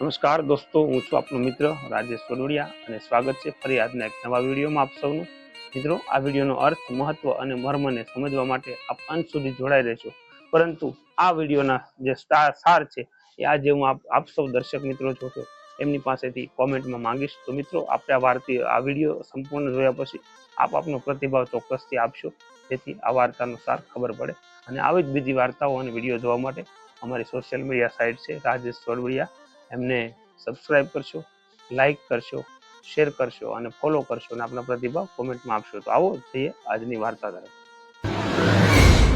નમસ્કાર દોસ્તો, હું છું આપનો મિત્ર રાજેશ વડોડિયા અને સ્વાગત છે ફરી આજના એક નવા વિડીયોમાં આપ સૌનું. મિત્રો, આ વિડીયોનો અર્થ મહત્વ અને મર્મને સમજવા માટે આપ અંત સુધી જોડાઈ રહેશો પરંતુ આ વિડીયોના જે સાર છે, એ આજે હું આપ સૌ દર્શક મિત્રો છો એમની પાસેથી કોમેન્ટમાં માંગીશ. તો મિત્રો, આપણે આ વાર્તી, આ વીડિયો સંપૂર્ણ જોયા પછી આપ આપનો પ્રતિભાવ ચોક્કસથી આપશો. જેથી આ વાર્તાનો સાર ખબર પડે. અને આવી જ બીજી વાર્તાઓ અને વીડિયો જોવા માટે અમારી સોશિયલ મીડિયા સાઇટ છે રાજેશ સોડવડિયા એમને સબસ્ક્રાઈબ કરશો લાઈક કરશો શેર કરશો અને ફોલો કરશો અને આપણા પ્રતિભાવ કોમેન્ટમાં આપશો. તો આવો જઈએ આજની વાર્તા તરફ.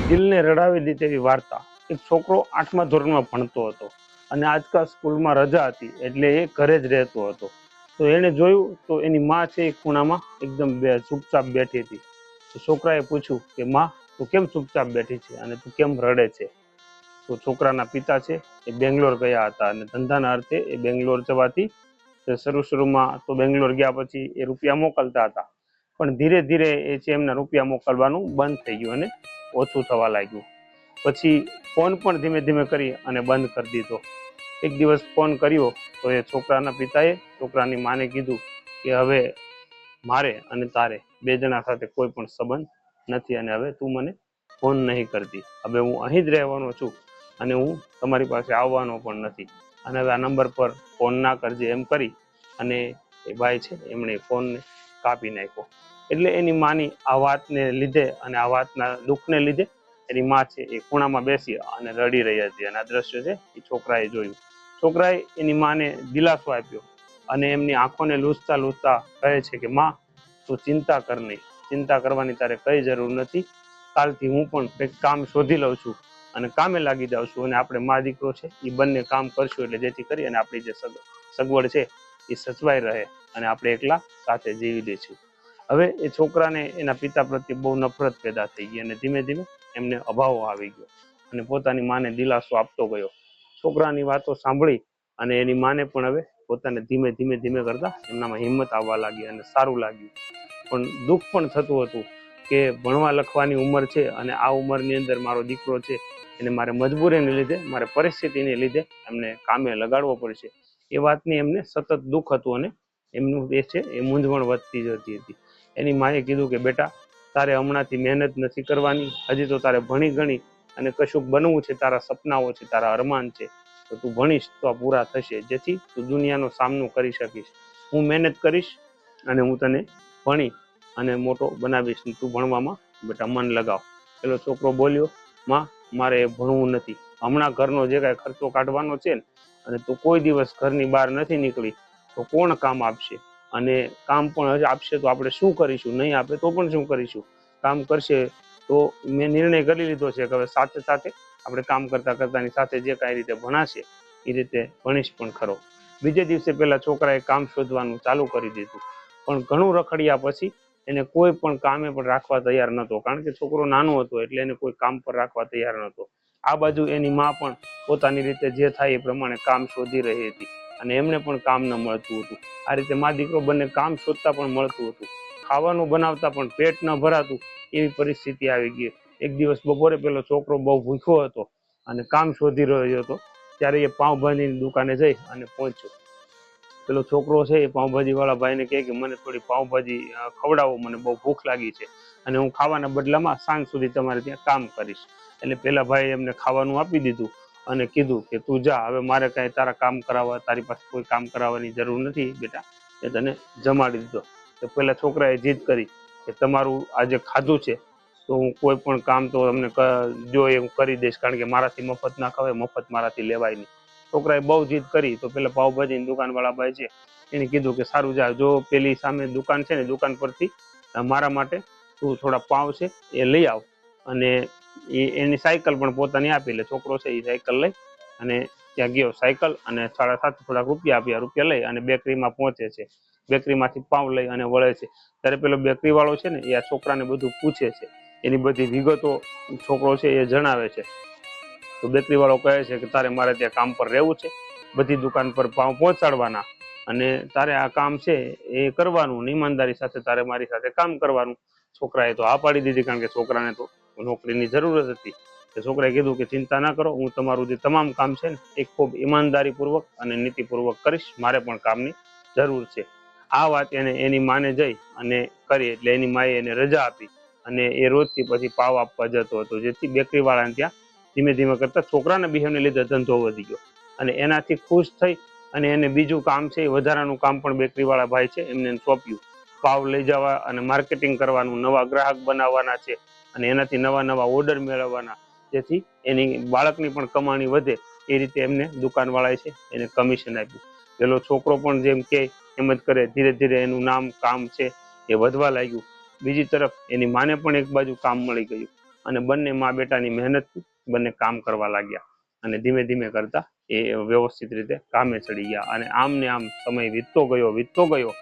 દિલને રડાવી દે તેવી વાર્તા એક છોકરો આઠમા ધોરણમાં ભણતો હતો અને આજકાલ સ્કૂલમાં રજા હતી એટલે એ ઘરે જ રહેતો હતો. તો એણે જોયું તો એની માં છે એ ખૂણામાં એકદમ બે ચૂપચાપ બેઠી હતી. તો છોકરાએ પૂછ્યું કે, માં, તું કેમ ચૂપચાપ બેઠી છે અને તું કેમ રડે છે? તો છોકરાના પિતા છે, એ બેંગ્લોર ગયા હતા અને ધંધાના અર્થે એ બેંગ્લોર જવાથી શરૂ શરૂમાં તો બેંગ્લોર ગયા પછી એ રૂપિયા મોકલતા હતા. પણ ધીરે ધીરે એ છે એમના રૂપિયા મોકલવાનું બંધ થઈ ગયું અને ઓછું થવા લાગ્યું. પછી ફોન પણ ધીમે ધીમે કરી અને બંધ કરી દીધો. એક દિવસ ફોન કર્યો તો એ છોકરાના પિતાએ છોકરાની માને કીધું કે હવે મારે અને તારે બે જણા સાથે કોઈ પણ સંબંધ નથી અને હવે તું મને ફોન નહીં કરતી. હવે હું અહીં જ રહેવાનો છું. અને હું તમારી પાસે આવવાનો પણ નથી. અને આ નંબર પર ફોન ના કરજે એમ કરી અને એ ભાઈ છે એમણે ફોનને કાપી નાખ્યો. એટલે એની માની આ વાતને લીધે અને આ વાતના દુઃખને લીધે એની માં છે એ ખૂણામાં બેસી અને રડી રહી હતી અને આ દ્રશ્ય છે એ છોકરાએ જોયું. છોકરાએ એની માને દિલાસો આપ્યો અને એમની આંખોને લૂછતા લૂછતા કહે છે કે, માં, તું ચિંતા કર નહીં. ચિંતા કરવાની તારે કઈ જરૂર નથી. કાલથી હું પણ કંઈક કામ શોધી લઉં છું. અને કામે લાગી જાઉં અને આપણે મા દીકરો છે એ બંને કામ કરશું એટલે જેથી કરી અને આપણી જે સગવડ છે એ સચવાઈ રહે અને આપણે એકલા સાથે જીવી દઈશું હવે એ છોકરાને એના પિતા પ્રત્યે બહુ નફરત પેદા થઈ ગઈ અને ધીમે ધીમે એમને અભાવ આવી ગયો અને પોતાની માને દિલાસો આપતો ગયો. છોકરાની વાતો સાંભળી અને એની માને પણ હવે પોતાને ધીમે ધીમે ધીમે કરતા એમનામાં હિંમત આવવા લાગી અને સારું લાગ્યું. પણ દુઃખ પણ થતું હતું કે ભણવા લખવાની ઉંમર છે અને આ ઉંમરની અંદર મારો દીકરો છે એને મારે મજબૂરીને લીધે, મારે પરિસ્થિતિને લીધે એમને કામે લગાડવો પડશે. એ વાતની એમને સતત દુઃખ હતું અને એમનું એ છે એ મૂંઝવણ વધતી જતી હતી. એની માએ કીધું કે, બેટા, તારે હમણાંથી મહેનત નથી કરવાની. હજી તો તારે ભણી ગણી અને કશુંક બનવું છે, તારા સપનાઓ છે, તારા અરમાન છે. તો તું ભણીશ, તો આ પૂરા થશે. જેથી તું દુનિયાનો સામનો કરી શકીશ. હું મહેનત કરીશ અને હું તને ભણી અને મોટો બનાવીશ. તું ભણવામાં બેટા મન લગાવ. પેલો છોકરો બોલ્યો, માં મારે ભણવું નથી. હમણાં ઘરનો જે કાંઈ ખર્ચો કાઢવાનો છે ને, અને તું કોઈ દિવસ ઘરની બહાર નથી નીકળી, તો કોણ કામ આપશે? અને કામ પણ આપશે તો આપણે શું કરીશું? નહીં આપે તો પણ શું કરીશું? કામ કરશે તો મેં નિર્ણય કરી લીધો છે કે હવે સાથે સાથે આપણે કામ કરતા કરતાની સાથે જે કાંઈ રીતે ભણાશે, એ રીતે ભણીશ પણ ખરો. બીજે દિવસે પહેલાં છોકરાએ કામ શોધવાનું ચાલુ કરી દીધું. પણ ઘણું રખડ્યા પછી એને કોઈ પણ કામે પણ રાખવા તૈયાર નહોતો. કારણ કે છોકરો નાનો હતો એટલે એને કોઈ કામ પર રાખવા તૈયાર નહોતો. આ બાજુ એની માં પણ પોતાની રીતે જે થાય એ પ્રમાણે કામ શોધી રહી હતી અને એમને પણ કામ ન મળતું હતું. આ રીતે મા દીકરો બંને કામ શોધતા પણ મળતું હતું. ખાવાનું બનાવતા પણ પેટ ન ભરાતું એવી પરિસ્થિતિ આવી ગઈ. એક દિવસ બપોરે પેલો છોકરો બહુ ભૂખ્યો હતો અને કામ શોધી રહ્યો હતો. ત્યારે એ પાઉંભાજીની દુકાને જઈ અને પહોંચ્યો. પેલો છોકરો છે એ પાઉંભાજી વાળા ભાઈને કહે કે મને થોડી પાઉંભાજી ખવડાવો, મને બહુ ભૂખ લાગી છે. અને હું ખાવાના બદલામાં સાંજ સુધી તમારે ત્યાં કામ કરીશ. એટલે પેલા ભાઈ એમને ખાવાનું આપી દીધું અને કીધું કે, તું જા, હવે મારે કાંઈ તારા કામ કરાવવા, તારી પાસે કોઈ કામ કરાવવાની જરૂર નથી, બેટા. એ તને જમાડી દીધો. તો પેલા છોકરાએ જીદ કરી કે, તમારું આજે ખાધું છે, તો હું કોઈ પણ કામ તો તમને જો એ હું કરી દઈશ, કારણ કે મારાથી મફત ના ખવાય, મફત મારાથી લેવાય નહીં. છોકરાએ બહુ જીદ કરી, તો પેલા પાવભાજીની દુકાનવાળા ભાઈ છે એને કીધું કે સારું જા, જો પેલી સામે દુકાન છે ને, દુકાન પરથી મારા માટે તું થોડા પાવ છે, એ લઈ આવ. અને એ, એની સાયકલ પણ પોતાની આપી લે, છોકરો છે એ સાયકલ લઈ અને ત્યાં ગયો સાયકલ અને સાડા સાત થોડાક રૂપિયા આપ્યા, રૂપિયા લઈ અને બેકરીમાં પહોંચે છે. બેકરીમાંથી પાઉં લઈ અને વળે છે. ત્યારે પેલો બેકરી વાળો છે ને, એ આ છોકરાને બધું પૂછે છે. એની બધી વિગતો છોકરો છે એ જણાવે છે. તો બેકરી વાળો કહે છે કે તારે મારે ત્યાં કામ પર રહેવું છે. બધી દુકાન પર પાવ પહોંચાડવાના અને તારે આ કામ છે એ કરવાનું ઈમાનદારી સાથે તારે મારી સાથે કામ કરવાનું. છોકરાએ તો આ પાડી દીધી કારણ કે છોકરાને તો નોકરીની જરૂરત હતી. છોકરાએ કીધું કે ચિંતા ના કરો, હું તમારું જે તમામ કામ છે ને એ ખૂબ ઈમાનદારીપૂર્વક અને નીતિપૂર્વક કરીશ. મારે પણ કામની જરૂર છે. આ વાત એને એની માને જઈ અને કરી એટલે એની માએ એને રજા આપી અને એ રોજથી પછી પાવ આપવા જતો હતો. જેથી બેકરી વાળાને ત્યાં ધીમે ધીમે કરતા છોકરાના બિહેવને લીધે ધંધો વધી ગયો. અને એનાથી ખુશ થઈ અને એને બીજું કામ છે, એ વધારાનું કામ પણ બેકરી વાળા ભાઈ છે, એમને સોંપ્યું. પાવ લઈ જવા અને માર્કેટિંગ કરવાનું, નવા ગ્રાહક બનાવવાના છે અને એનાથી નવા નવા ઓર્ડર મેળવવાના. જેથી એની બાળકની પણ કમાણી વધે, એ રીતે એમને દુકાનવાળાએ છે, એને કમિશન આપ્યું. પેલો છોકરો પણ જેમ કે એમ જ કરે, ધીરે ધીરે એનું નામ, કામ છે, એ વધવા લાગ્યું. બીજી તરફ એની માને પણ એક બાજુ કામ મળી ગયું. અને બંને મા બેટાની મહેનતથી બંને કામ કરવા લાગ્યા અને ધીમે ધીમે કરતા એ વ્યવસ્થિત રીતે કામે ચડી ગયા. અને આમ ને આમ સમય વીતતો ગયો વીતતો ગયો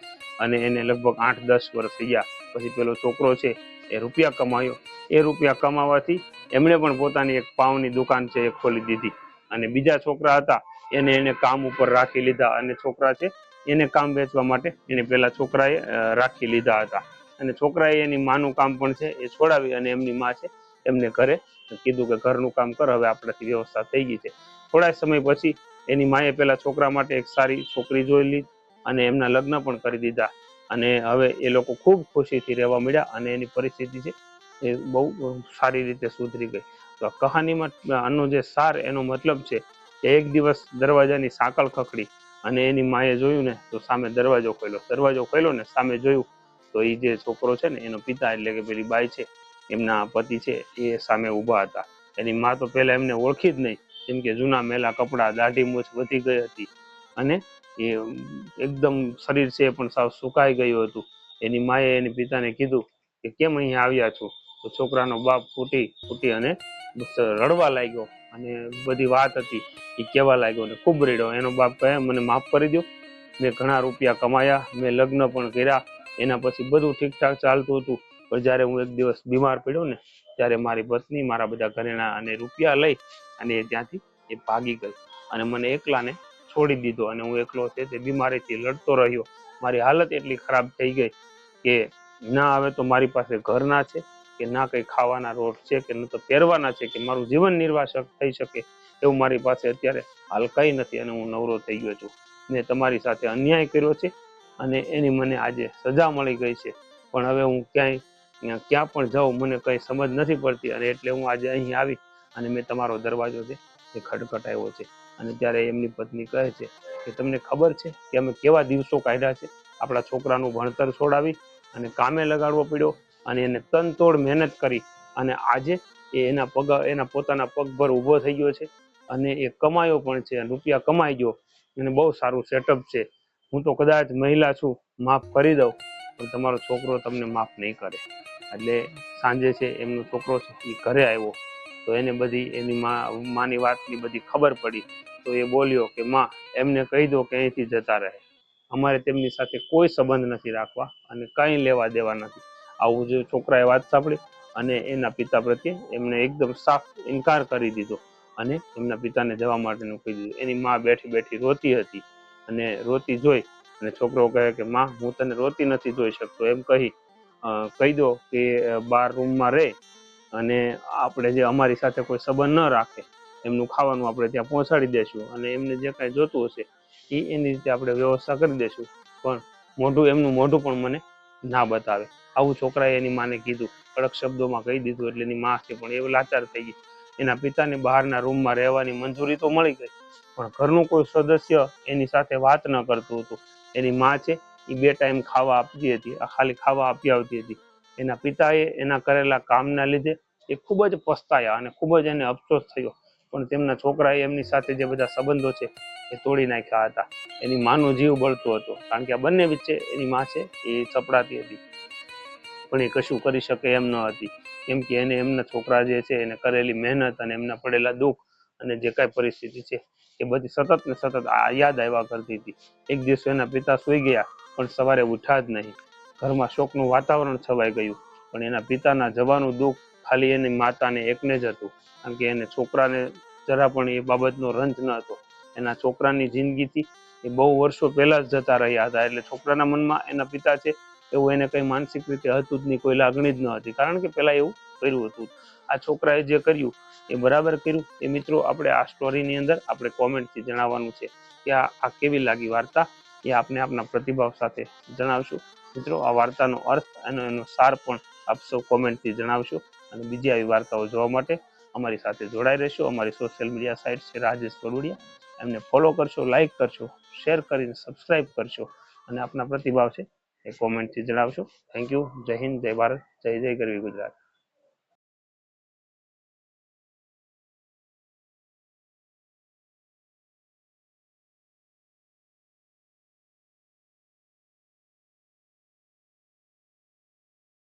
અને એને લગભગ આઠ દસ વર્ષ થઈ ગયા પછી પેલો છોકરો છે એ રૂપિયા કમાયો. એ રૂપિયા કમાવાથી એમણે પણ પોતાની એક પાવની દુકાન છે એ ખોલી દીધી. અને બીજા છોકરા હતા એને એને કામ ઉપર રાખી લીધા અને છોકરા છે એને કામ વેચવા માટે એને પેલા છોકરાએ રાખી લીધા હતા. અને છોકરાએ એની માનું કામ પણ છે એ છોડાવી અને એમની માં છે એમને ઘરે કીધું કે ઘરનું કામ કર, હવે આપણાથી વ્યવસ્થા થઈ ગઈ છે. થોડા સમય પછી એની માએ પેલા છોકરા માટે એક સારી છોકરી જોઈ લીધી અને એમના લગ્ન પણ કરી દીધા. અને હવે એ લોકો ખૂબ ખુશીથી રહેવા મળ્યા અને એની પરિસ્થિતિ છે એ બહુ સારી રીતે સુધરી ગઈ. તો કહાનીમાં આનો જે સાર એનો મતલબ છે કે એક દિવસ દરવાજાની સાંકળ ખખડી અને એની માએ જોયું ને તો સામે દરવાજો ખોલ્યો. દરવાજો ખોલ્યો ને સામે જોયું તો એ જે છોકરો છે ને એનો પિતા એટલે કે પેલી બાઈ છે એમના પતિ છે એ સામે ઊભા હતા. એની માં તો પહેલા એમને ઓળખી જ નહીં જેમ કે જૂના મેલા કપડાં દાઢી મૂછ વધી ગઈ હતી. અને એ એકદમ શરીર છે પણ સાવ સુકાઈ ગયું હતું. એની માએ એની પિતાને કીધું કે, કેમ અહીંયા આવ્યા છો? તો છોકરાનો બાપ ફૂટી ફૂટી અને રડવા લાગ્યો. અને બધી વાત હતી એ કહેવા લાગ્યો ને ખૂબ રડ્યો. એનો બાપ કહે, મને માફ કરી દો મેં ઘણા રૂપિયા કમાયા, મેં લગ્ન પણ કર્યા. એના પછી બધું ઠીકઠાક ચાલતું હતું. પણ જ્યારે હું એક દિવસ બીમાર પડ્યો ને, ત્યારે મારી પત્ની મારા બધા ઘરેણા અને રૂપિયા લઈ અને ત્યાંથી એ ભાગી ગઈ અને મને એકલાને છોડી દીધો અને હું એકલો છે તે બીમારીથી લડતો રહ્યો. મારી હાલત એટલી ખરાબ થઈ ગઈ કે ના આવે તો મારી પાસે ઘર ના છે કે ના કંઈ ખાવાના રોટ છે કે ન તો પહેરવાના છે કે મારું જીવન નિર્વાહ થઈ શકે એવું મારી પાસે અત્યારે હાલ કંઈ નથી અને હું નવરો થઈ ગયો છું. મેં તમારી સાથે અન્યાય કર્યો છે અને એની મને આજે સજા મળી ગઈ છે. પણ હવે હું ક્યાંય અ, ક્યાં પણ જાઉં મને કંઈ સમજ નથી પડતી. અને એટલે હું આજે અહીં આવી અને મેં તમારો દરવાજો છે એ ખટખટાયો છે. અને ત્યારે એમની પત્ની કહે છે કે તમને ખબર છે કે અમે કેવા દિવસો કાઢ્યા છે? આપણા છોકરાનું ભણતર છોડાવી અને કામે લગાડવો પડ્યો અને એને તનતોડ મહેનત કરી. અને આજે એ એના પગ એના પોતાના પગભર ઊભો થઈ ગયો છે અને એ કમાયો પણ છે રૂપિયા કમાઈ ગયો. અને બહુ સારું સેટઅપ છે. હું તો કદાચ મહિલા છું માફ કરી દઉં પણ તમારો છોકરો તમને માફ નહીં કરે. એટલે સાંજે છે, એમનો છોકરો છે એ ઘરે આવ્યો. તો એને બધી એની માં, માની વાતની બધી ખબર પડી. તો એ બોલ્યો કે, માં, એમને કહી દો કે અહીંથી જતા રહે. અમારે તેમની સાથે કોઈ સંબંધ નથી રાખવા અને કંઈ લેવા દેવા નથી. આવું જે છોકરાએ વાત સાંભળી અને એના પિતા પ્રત્યે એમને એકદમ સાફ ઇનકાર કરી દીધો અને એમના પિતાને જવા માટેનું કહી દીધું. એની માં બેઠી બેઠી રોતી હતી અને રોતી જોઈ અને છોકરો કહે કે, માં, હું તને રોતી નથી જોઈ શકતો. એમ કહી કહી દો કે બાર રૂમમાં રહે અને આપણે જે અમારી સાથે કોઈ સંબંધ ન રાખે, એમનું ખાવાનું આપણે ત્યાં પહોંચાડી દેશું અને એમને જે કાંઈ જોતું હશે, એ એની રીતે આપણે વ્યવસ્થા કરી દેશું. પણ મોઢું, એમનું મોઢું પણ મને ના બતાવે. આવું છોકરાએ એની માને કીધું. કડક શબ્દોમાં કહી દીધું એટલે એની માં પણ એ લાચાર થઈ ગઈ. એના પિતાને બહારના રૂમમાં રહેવાની મંજૂરી તો મળી ગઈ. પણ ઘરનું કોઈ સદસ્ય એની સાથે વાત ન કરતું હતું. એની માં છે એ બે ટાઈમ ખાવા આપતી હતી ખાલી ખાવા આપી આવતી હતી. એના પિતાએ એના કરેલા કામના લીધે એ ખૂબ જ પસ્તાયા અને ખૂબ જ એને અફસોસ થયો. પણ તેમના છોકરાએ એમની સાથે જે બધા સંબંધો છે એ તોડી નાખ્યા હતા. એની માનો જીવ બળતો હતો, કારણ કે આ બંને વચ્ચે એની માં છે એ સપડાતી હતી. પણ એ કશું કરી શકે એમ ન હતી. કેમ કે એને એમના છોકરા જે છે એને કરેલી મહેનત અને એમના પડેલા દુઃખ અને જે કાંઈ પરિસ્થિતિ છે એ બધી સતત ને સતત આ યાદ આવ્યા કરતી હતી. એક દિવસ એના પિતા સૂઈ ગયા પણ સવારે ઉઠ્યા જ નહીં. ઘરમાં શોકનું વાતાવરણ છવાઈ ગયું, પણ એના પિતાના જવાનું દુઃખ ખાલી એની માતાને એકને જ હતું, કારણ કે એને છોકરાને જરા પણ એ બાબતનો રંજ ન હતો. એના છોકરાની જિંદગીથી એ બહુ વર્ષો પહેલા જ જતા રહ્યા હતા, એટલે છોકરાના મનમાં એના પિતા છે એવું એને કંઈ માનસિક રીતે હતું જ નહીં, કોઈ લાગણી જ ન હતી, કારણ કે પહેલા એવું કર્યું હતું. આ છોકરાએ જે કર્યું એ બરાબર કર્યું. એ મિત્રો, આપણે આ સ્ટોરીની અંદર આપણે કોમેન્ટથી જણાવવાનું છે કે આ કેવી લાગી વાર્તા? એ આપને આપના પ્રતિભાવ સાથે જણાવશું. મિત્રો, આ વાર્તાનો અર્થ અને એનો સાર પણ આપ સૌ કોમેન્ટથી જણાવશો અને બીજી આવી વાર્તાઓ જોવા માટે અમારી સાથે જોડાઈ રહેશો. અમારી સોશિયલ મીડિયા સાઇટ છે રાજેશ વડોડિયા. એમને ફોલો કરશો લાઇક કરશો શેર કરીને સબસ્ક્રાઇબ કરશો અને આપના પ્રતિભાવ છે એ કોમેન્ટથી જણાવશો. થેન્ક યુ જય હિન્દ, જય ભારત, જય જય ગરવી ગુજરાત.